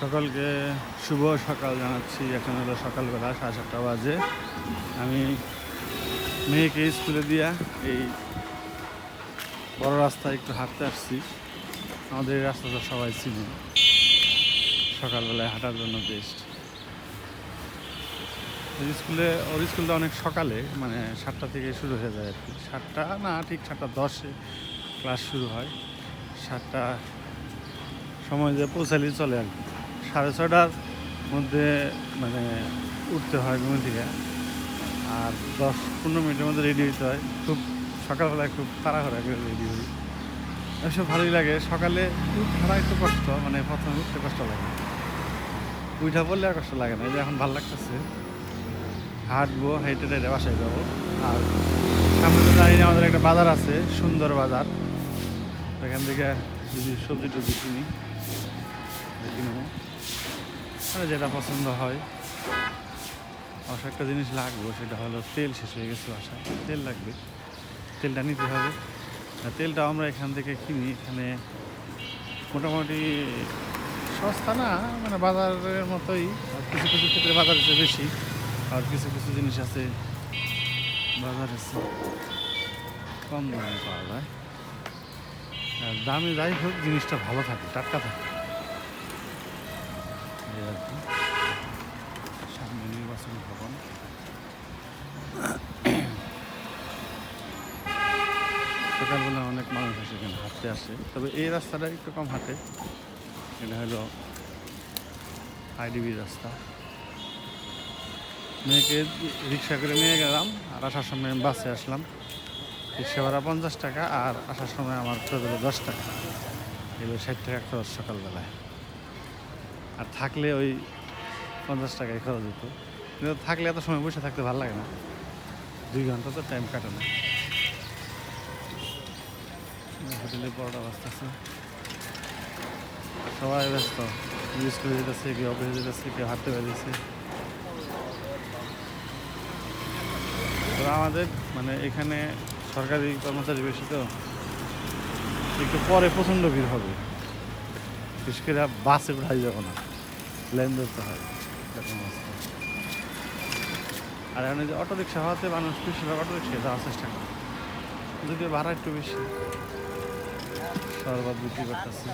সকলকে শুভ সকাল জানাচ্ছি। এখন হলো সকালবেলা সাড়ে সাতটা বাজে। আমি মেয়েকে স্কুলে দিয়া এই বড় রাস্তায় একটু হাঁটতে আসছি। আমাদের এই রাস্তাটা সবাই চিনি। সকালবেলায় হাঁটার জন্য বেস্ট স্কুলে ওর স্কুলটা অনেক সকালে মানে সাতটা থেকে শুরু হয়ে যায় আর কি। সাতটা, না, ঠিক সাতটা দশে ক্লাস শুরু হয়। সাতটা সময় যে পৌঁছালি চলে আর কি। সাড়ে ছটার মধ্যে মানে উঠতে হয় ঘুম থেকে। আর দশ পনেরো মিনিটের মধ্যে রেডি হতে হয়। খুব সকালবেলায় খুব তাড়াহুড়া করে রেডি হই। এসব ভালোই লাগে। সকালে উঠাটা একটু কষ্ট মানে প্রথমে উঠতে কষ্ট লাগে। উঠা পড়লে আর কষ্ট লাগে না। এই যে এখন ভালো লাগতেছে। হাঁটবো, হেঁটে হেঁটে বাসায় যাব। আর সামনে তো জানি আমাদের একটা বাজার আছে, সুন্দর বাজার। এখান থেকে যদি সবজি টবজি কিনি কিনবো যেটা পছন্দ হয়। অবশ্য একটা জিনিস লাগবে, সেটা হলো তেল শেষ হয়ে গেছে বাসায়। তেল লাগবে। তেলটা নিতে হবে। তেলটা আমরা এখান থেকে কিনি, এখানে মোটামুটি সস্তা না মানে বাজারের মতোই। আর কিছু কিছু ক্ষেত্রে বাজার হচ্ছে বেশি। আর কিছু কিছু জিনিস আছে, বাজার আছে কম দামে পাওয়া যায়। আর দামে যাই হোক, জিনিসটা ভালো থাকে, টাটকা থাকে। আর সামনে নির্বাচন ভবন। সকালবেলা অনেক মানুষ আসে এখানে, হাঁটতে আসে। তবে এই রাস্তাটা একটু কম হাঁটে। এটা হলো আইডিবি রাস্তা। মেয়েকে রিক্সা করে নিয়ে গেলাম আর আসার সময় বাসে আসলাম। রিক্সা ভাড়া পঞ্চাশ টাকা আর আসার সময় আমার খরচ দশ টাকা। এগুলো ষাট টাকা খরচ সকালবেলায়। আর থাকলে ওই পঞ্চাশ টাকায় খরচ হতো। কিন্তু থাকলে এত সময় বসে থাকতে ভালো লাগে না। দুই ঘণ্টা তো টাইম কাটে না। হোটেলে পরোটা বাঁচতেছে সবাই ব্যস্ত। স্কুলে যেতেছে কেউ অফিসে যেতেছে কেউ হাঁটতে বেরিয়েছে। তো আমাদের মানে এখানে সরকারি কর্মচারী বেশি তো। একটু পরে প্রচণ্ড ভিড় হবে। বিশেষ করে বাসে উঠাই যাব না। লাইন ধরতে হয় আর এখানে যে অটো রিক্সা হওয়াতে মানুষ বেশিরভাগ অটো রিক্সায় যাওয়ার চেষ্টা করে। যদিও ভাড়া একটু বেশি। শরবত বিক্রি করতেছে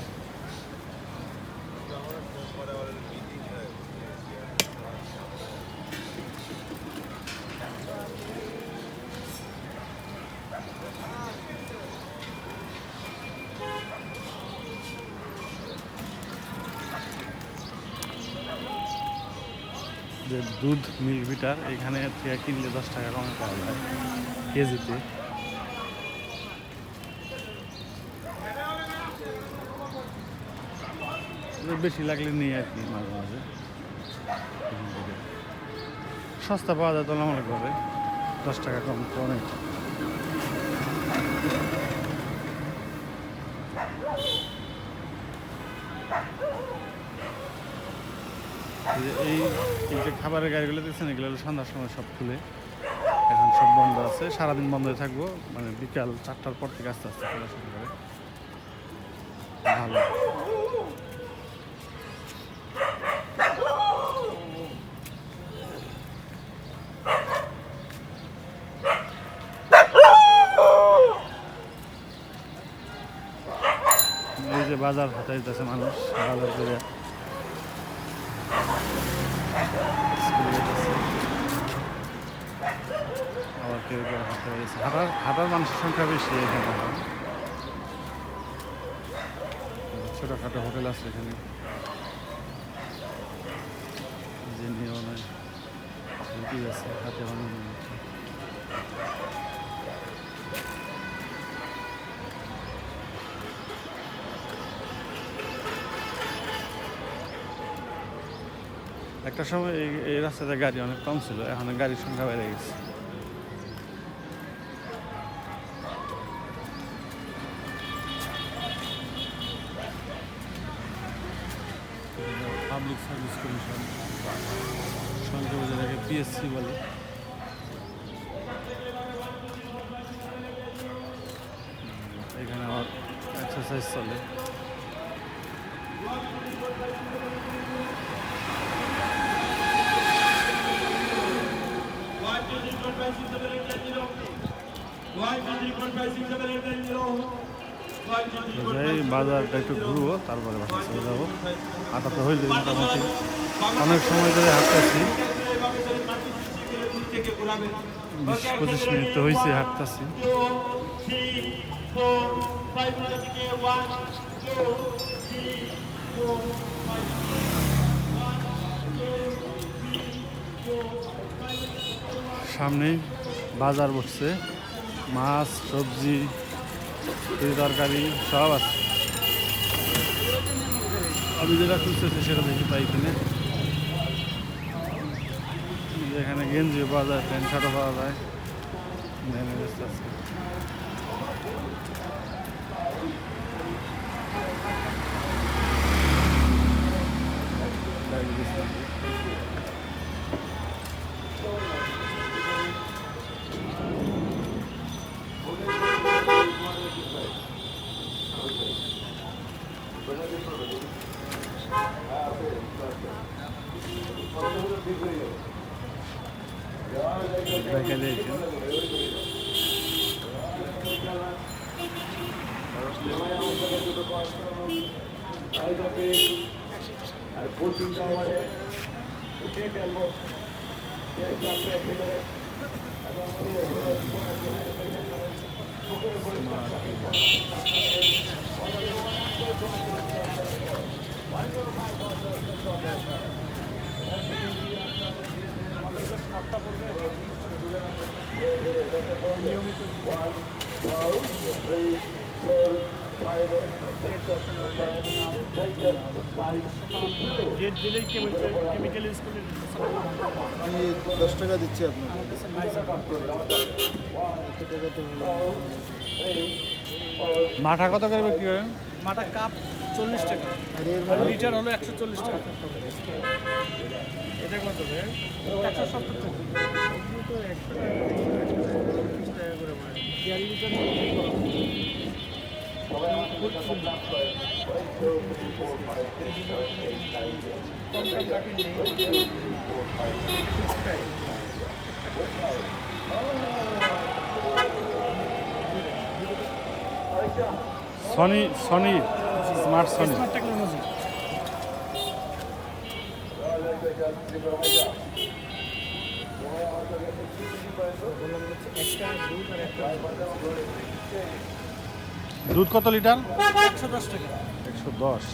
যে দুধ মিল্ক ভিটার এখানে থেকে কিনলে দশ টাকা কমে পাওয়া যায় কেজিতে। বেশি লাগলে নিয়ে আর কি মাঝে মাঝে। সস্তা পাওয়া যায় তুলনামূলকভাবে দশ টাকা কম তো অনেক। এই এই যে খাবারের গাড়িগুলো দেখছেন, এগুলো সন্ধ্যার সময় সব খুলে। এখন সব বন্ধ আছে। সারাদিন বন্ধ থাকব। মানে বিকাল চারটার পর থেকে আস্তে আস্তে খোলা শুরু করে ভালো। এই যে বাজার হাতাইতেছে মানুষ, বাজার করে স্কুলে যেতেছে। হাঁটতে বেরিয়েছে হাঁটার মানুষের সংখ্যা বেশি এখানে। ছোটোখাটো হোটেল আছে এখানে। যে নিয়মে রুটি আছে হাতে একটা সময় এই রাস্তাতে গাড়ি অনেক কম ছিল, এখন গাড়ির সংখ্যা বেড়ে গেছে। কমিশন শঙ্কর জেলাকে পিএসসি বলে এখানে আমার এক্সারসাইজ চলে Why did you confess to the letter zero? Why did you confess to the letter zero? যাই, বাজারটা একটু ঘুরবো, তারপরে বাসা চলে যাব। হাঁটাতে হইলে মোটামুটি। অনেক সময় ধরে হাঁটতেছি। বিশ পঁচিশ মিনিট তো হয়েছে হাঁটতেছি। সামনেই বাজার বসছে। মাছ, সবজি তরি তরকারি সব আছে আমি যেটা খুঁজতেছি সেটা দেখি পাই কিনে এখানে গেঞ্জি পাওয়া যায় প্যান্ট শার্টও পাওয়া যায় নেমে গেছে আজকে। বাইরে গেছিলাম। বাইকে দিয়েছি আমি দশ টাকা দিচ্ছি আপনাকে। মাঠা কত করে বিক্রি করেন মাটা কাপ চল্লিশ টাকা। আর লিটার হলো একশো চল্লিশ টাকা। এটা কত একশো সত্তর Sony Sony smart Sony smart technology দুধ কত লিটার? একশো দশ টাকা। একশো দশ।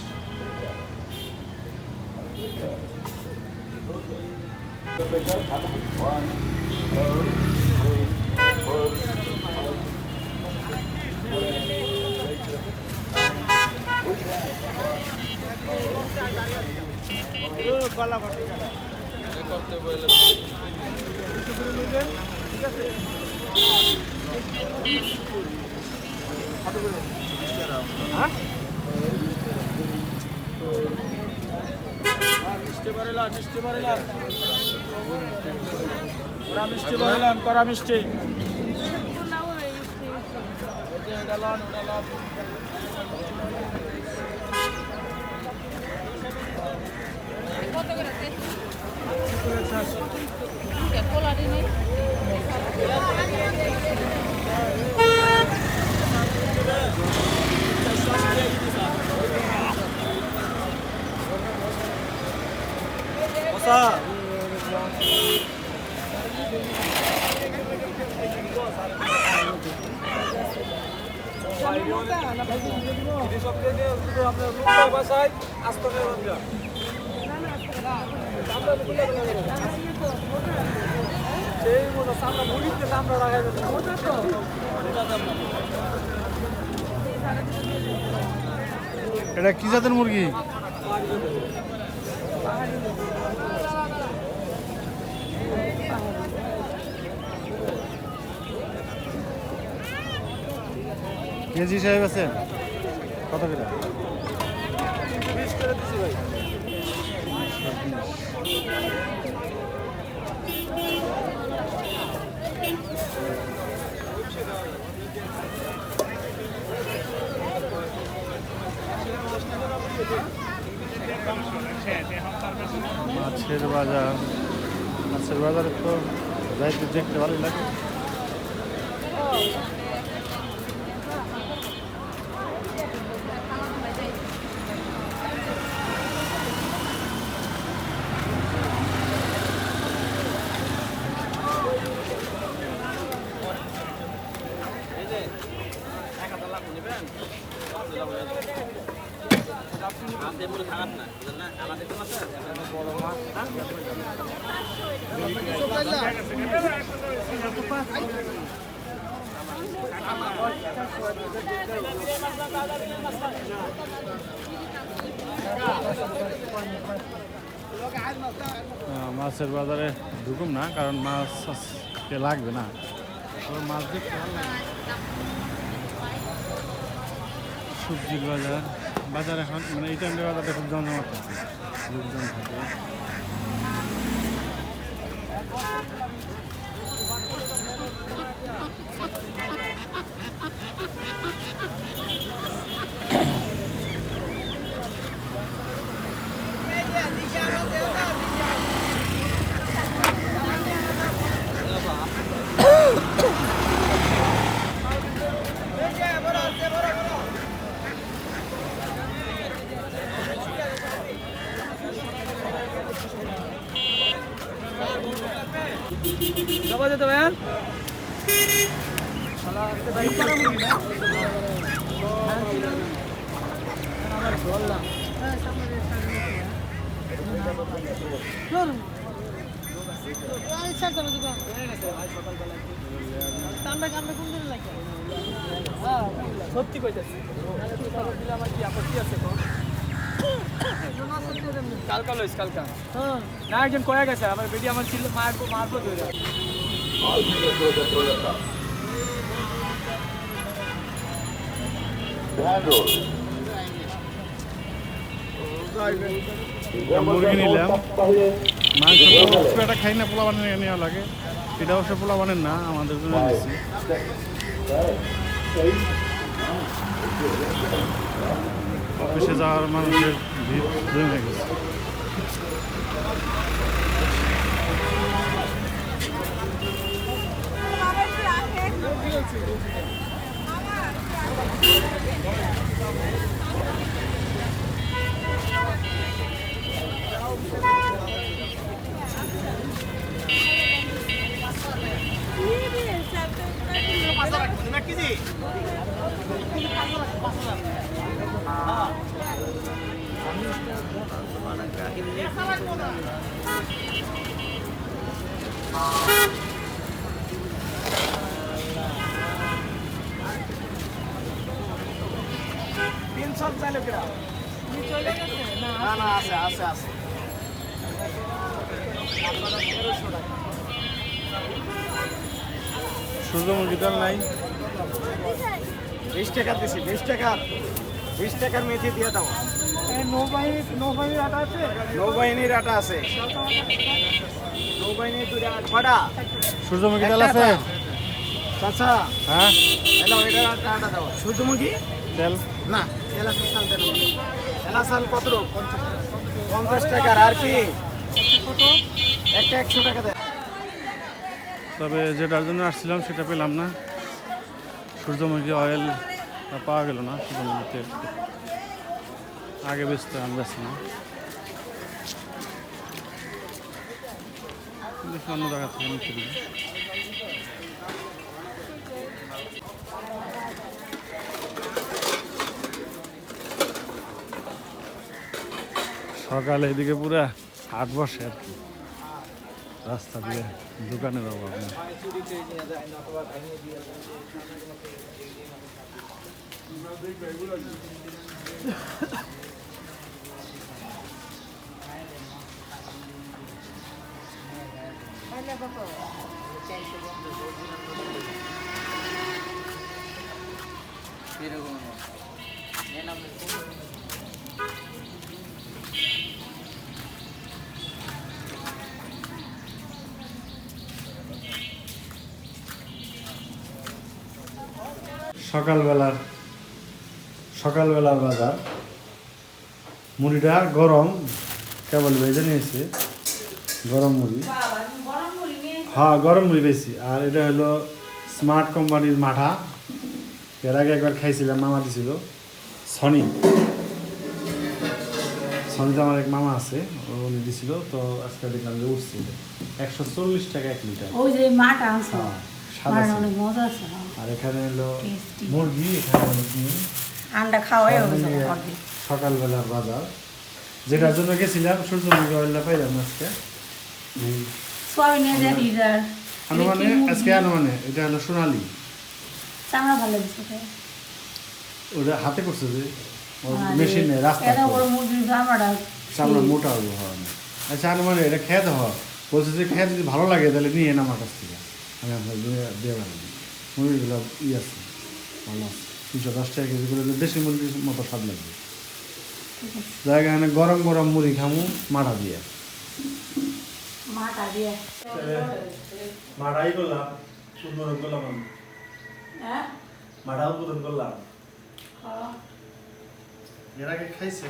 গলা। মিষ্টি বাড়িলাম ওরা মিষ্টি বাড়িলাম করা মিষ্টি ডালান ডালান পোলারি নেই এটা কি জাতের মুরগি? কেজি সাহেব আছেন? কত করে? মাছের বাজার। মাছের বাজারে তো যাইতে দেখতে ভালোই লাগে। মাছের বাজারে ঢুকুম না, কারণ মাছ আজকে লাগবে না। মাছ দেখতে সবজির বাজার বাজার এখন মানে এই টাইমে বাজারটা খুব জমজমাট থাকে লোকজন থাকে। যেতে ভাইয়ান সত্যি কইতেছি। আমার কি আপত্তি আছে কালকা লইস কালকা। না একজন কয়ে গেছে আমার বেটি আমার ছিল মারবো ধরে। মুরগি নিলাম। মাংস খুব একটা খাই না পোলা বানিয়ে নেওয়া লাগে। এটা অবশ্য পোলা বানের না আমাদের জন্য নিচ্ছি অফিসে যাওয়ার মানুষের ভিড় জমে গেছে। তিনশো সূর্যমুখী ডাল নাই। বিশ টাকা দিছি বিশ টাকার বিশ টাকার মেথি দিয়ে দাও। নৌবাহিনীর আটা আছে? নৌবাহিনীর আটা দুটা কটা সূর্যমুখী ডাল আছে? চাচা হ্যাঁ? হ্যালো এটা আটা আটা দাও। সূর্যমুখী? তেল। না। সাল সাল কত পঞ্চাশ টাকার আর কি? একটা একশো টাকা দেয় তবে যেটার জন্য আসছিলাম সেটা পেলাম না। সূর্যমুখী অয়েল পাওয়া গেল না সূর্যমুখী তেল আগে বেচতে আমি বেচি না। অন্য জায়গা থেকে সকালে এদিকে পুরা হাট বসে আর কি। রাস্তা দিয়ে দোকানের অভাব নেই। সকালবেলার সকালবেলার বাজার। মুড়িটা গরম কেবল ভেজে নিয়েছে গরম মুড়ি। হ্যাঁ গরম মুড়ি বেশি আর এটা হলো স্মার্ট কোম্পানির মাঠা। এর আগে একবার খাইছিলাম মামা দিছিল। সনি। সনিতে আমার এক মামা আছে ও উনি দিছিল। তো আজকে দেখলাম যে উঠছে। একশো চল্লিশ টাকা এক লিটার। ওই যে আছে। হ্যাঁ সাদা অনেক মজা আছে। আর এখানে হলো মুরগি এখানে হলো ডিম আন্ডা খাওয়াই সকালবেলার বাজার। যেটার জন্য গেছিলাম সূর্যমুখী অয়েলটা পাইলাম আজকে। আনুমানে আজকে আনুমানে এটা হলো সোনালি। চামড়া ভালো ওটা হাতে করছে যে মেশিনে রাস্তা চামড়া মোটা হব আচ্ছা আনুমানে এটা খেতে হয়। বলছে যে খেয়ে যদি ভালো লাগে তাহলে নিয়ে এনে আমার কাছ থেকে। আমি আপনার দিয়ে বানাবো। মুরগিগুলো ই আছে ভালো আছে তিনশো দশ টাকা কেজি করে দেশি মুরগির মতো স্বাদ লাগবে জায়গা এখানে গরম গরম মুড়ি খামু দিয়ে। মাটা দিয়ে। মাঠাই করলাম উদ্বোধন করলাম আমি। হ্যাঁ? মাঠা উদ্বোধন করলাম। খাওয়া। এর আগে খাইছে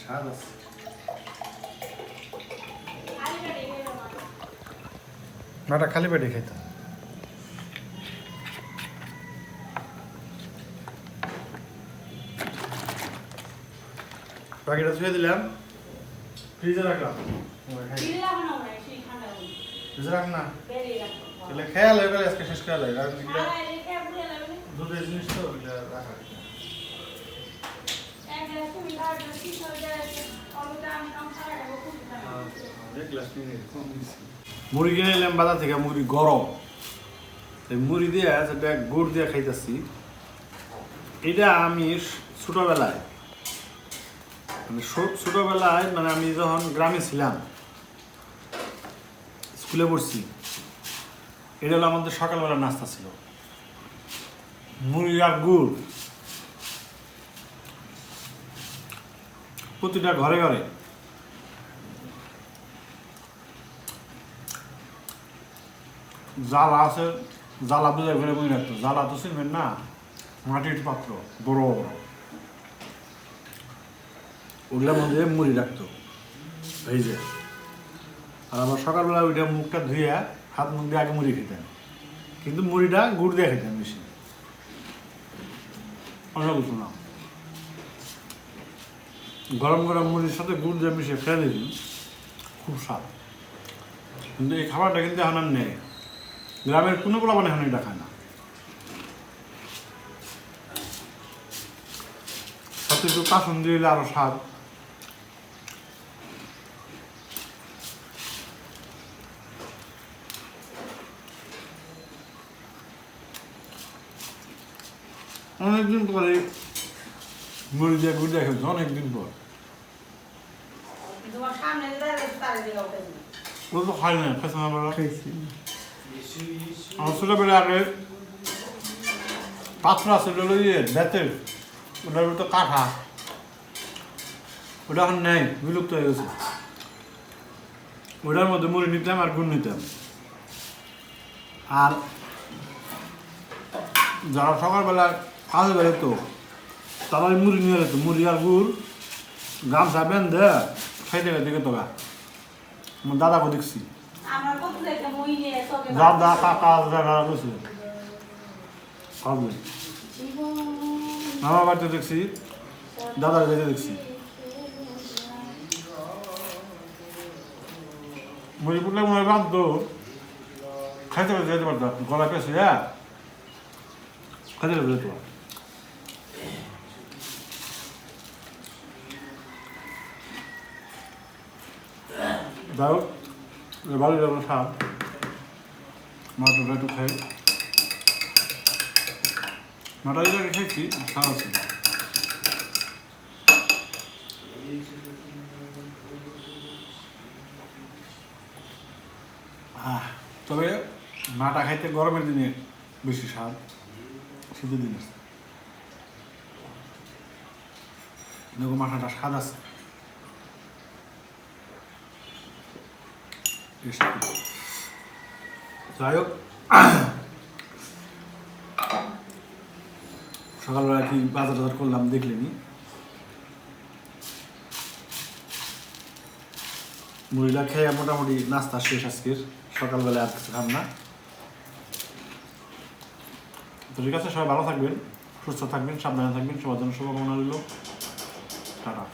স্বাদ আছে। মাটা খালি পেটে খাইতাম বাকিটা ছুঁয়ে দিলাম। ফ্রিজে রাখলাম। ফ্রিজে রাখ না তাহলে খেয়াল হয়ে গেলে আজকে শেষ করা কারণ জিনিস তো ওগুলো রাখা মুড়ি কিনে এলাম বাজার থেকে মুড়ি গরম। এই মুড়ি দিয়ে সেটা গুড় দিয়ে খাইতেছি এটা আমি ছোটবেলায় মানে ছোটবেলায় মানে আমি যখন গ্রামে ছিলাম, স্কুলে পড়ছি, এটা হলো আমাদের সকালবেলা নাস্তা ছিল। মুড়ি আর গুড়। প্রতিটা ঘরে ঘরে। জাল আছে, জ্বালা বুঝে ঘরে মনে রাখতো। জ্বালা তো চিনবেন না, মাটির পাত্র, বড় বড়। ওগুলোর মধ্যে মুড়ি রাখতো। এই যে। আর আবার সকালবেলা ওইটা মুখটা ধুয়ে হাত মুখ দিয়ে আগে মুড়ি খেতেন কিন্তু মুড়িটা গুড় দিয়ে খেতেন বেশি। অন্য না। গরম গরম মুড়ির সাথে গুড় দিয়ে মিশিয়ে খেয়ে দিবি খুব স্বাদ। কিন্তু এই খাবারটা কিন্তু এখন আর নেই। গ্রামের কোনো মানে এখন এটা খায় না। সাথে একটু কাসন দিয়ে দিলে আরও স্বাদ। অনেকদিন পরে মুড়ি দিয়ে গুড় দিয়ে খেয়েছি অনেকদিন পর। ও তো খাই না খাইছে না বলা আমার ছোটবেলা আগে ইয়ে বেতের। ওটার তো কাঠা। ওটা এখন নেই বিলুপ্ত হয়ে গেছে। ওটার মধ্যে মুড়ি নিতাম আর গুড় নিতাম। আর যারা সকালবেলা কাজে বেরোতো তারা মুড়ি নিয়ে যেত মুড়ি আর গুড়। গামছা বেঁধে খাইতে খাইতে গেতো গা আমার দাদাকে দেখছি। দেখে দাদা কাকা বসে। হবে আমার বাড়িতে দেখছি। দাদার বাড়িতে দেখছি। মরিপুরলে মনে হয় বাঁধতো। খাইতে পারতে যেতে পারতাম গলা পেয়েছে হ্যাঁ। খাইতে যেত যাই হোক ভালো লাগল সাপ। মাটনটা খাই। মাটা যেটা খেয়েছি স্বাদ আছে। তবে মাটা খাইতে গরমের দিনে বেশি স্বাদ। শীতের দিনে। দেখো মাঠাটা স্বাদ আছে বেশ ভালো। যাই হোক সকালবেলা কি বাজার টাজার করলাম, দেখলেনি। মুড়িটা খেয়ে মোটামুটি নাস্তা শেষ আজকের। সকালবেলা আর কিছু খান না। তো ঠিক আছে, সবাই ভালো থাকবেন, সুস্থ থাকবেন, সাবধানে থাকবেন, সবার জন্য শুভকামনা রইল। টাটা।